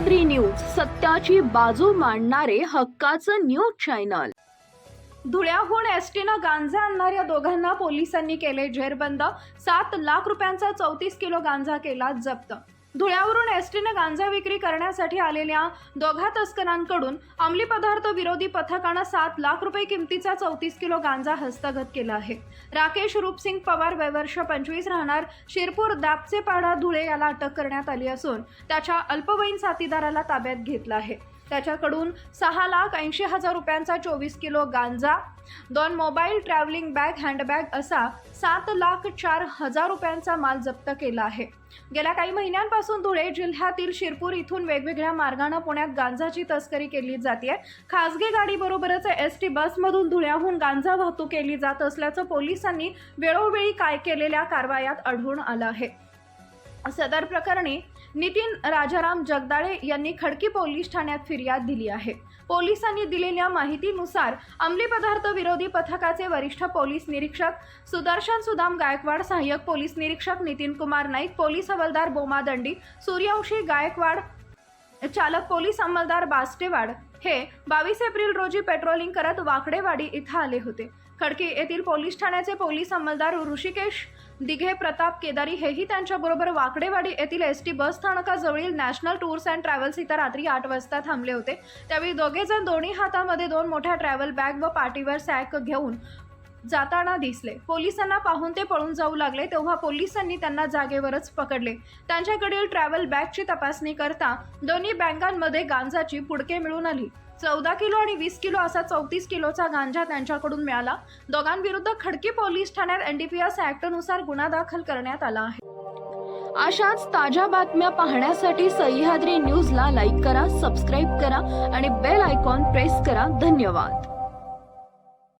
Sahyadri news सत्याची बाजू मांडणारे हक्काचं न्यूज चॅनल. धुळ्याहून एसटीनं गांजा आणणाऱ्या दोघांना पोलिसांनी केले झेरबंद सात लाख रुपयांचा चौतीस किलो गांजा केला जप्त. धुळ्यावरून एसटीनं गांजा विक्री करण्यासाठी आलेल्या दोघा तस्करांकडून अंमली पदार्थ विरोधी पथकानं सात लाख रुपये किमतीचा चौतीस किलो गांजा हस्तगत केला आहे. राकेश रूपसिंग पवार वयवर्ष पंचवीस राहणार शिरपूर दापचेपाडा धुळे याला अटक करण्यात आली असून त्याच्या अल्पवयीन साथीदाराला ताब्यात घेतलं आहे. त्याच्याकडून सहा लाख ऐंशी हजार रुपयांचा चोवीस किलो गांजा दोन मोबाईल ट्रॅव्हलिंग बॅग हँडबॅग असा सात लाख चार हजार रुपयांचा माल जप्त केला आहे. गेल्या काही महिन्यांपासून धुळे जिल्ह्यातील शिरपूर इथून वेगवेगळ्या मार्गानं पुण्यात गांजाची तस्करी केली जाते खासगी गाडीबरोबरच एस टी बसमधून धुळ्याहून गांजा वाहतूक केली जात असल्याचं पोलिसांनी वेळोवेळी काय केलेल्या कारवायात आढळून आलं आहे. सदर प्रकरणी नितीन राजाराम जगदाळे यांनी खडकी पोलीस ठाण्यात फिर्याद दिली आहे. पोलिसांनी दिलेल्या माहितीनुसार अंमली पदार्थ विरोधी पथकाचे वरिष्ठ पोलीस निरीक्षक सुदर्शन सुदाम गायकवाड सहाय्यक पोलीस निरीक्षक नितीन कुमार नाईक पोलीस हवालदार बोमादंडी सूर्यवंशी गायकवाड चालक पोलीस अंमलदार बास्टेवाड हे बावीस एप्रिल रोजी पेट्रोलिंग करत वाकडेवाडी इथं आले होते. खडकी येथील पोलीस ठाण्याचे पोलीस अंमलदार ऋषिकेश दिघे प्रताप केदारी हेही त्यांच्याबरोबर वाकडेवाडी येथील एस टी बस स्थानकाजवळील नॅशनल टूर्स अँड ट्रॅव्हल्स इथं रात्री आठ वाजता थांबले होते. त्यावेळी दोघेजण दोन्ही हातामध्ये दोन मोठ्या ट्रॅव्हल बॅग व पाठीवर सॅक घेऊन जाताना दिसले. पोलिसांना पाहून ते पळून जाऊ लागले तेव्हा पोलिसांनी त्यांना जागेवरच पकडले. त्यांच्याकडील ट्रॅव्हल बॅगची तपासणी करता दोन्ही बँकांमध्ये गांजाची पुडके मिळून आली. चौदा किलो आणि वीस किलो असा चौतीस किलोचा गांजा त्यांच्याकडून मिळाला. दोघांविरुद्ध खडकी पोलीस ठाण्यात एनडीपीएस ऍक्टनुसार गुन्हा दाखल करण्यात आला आहे. अशाच ताज्या बातम्या पाहण्यासाठी सह्याद्री न्यूजला लाईक करा सबस्क्राईब करा आणि बेल आयकॉन प्रेस करा. धन्यवाद.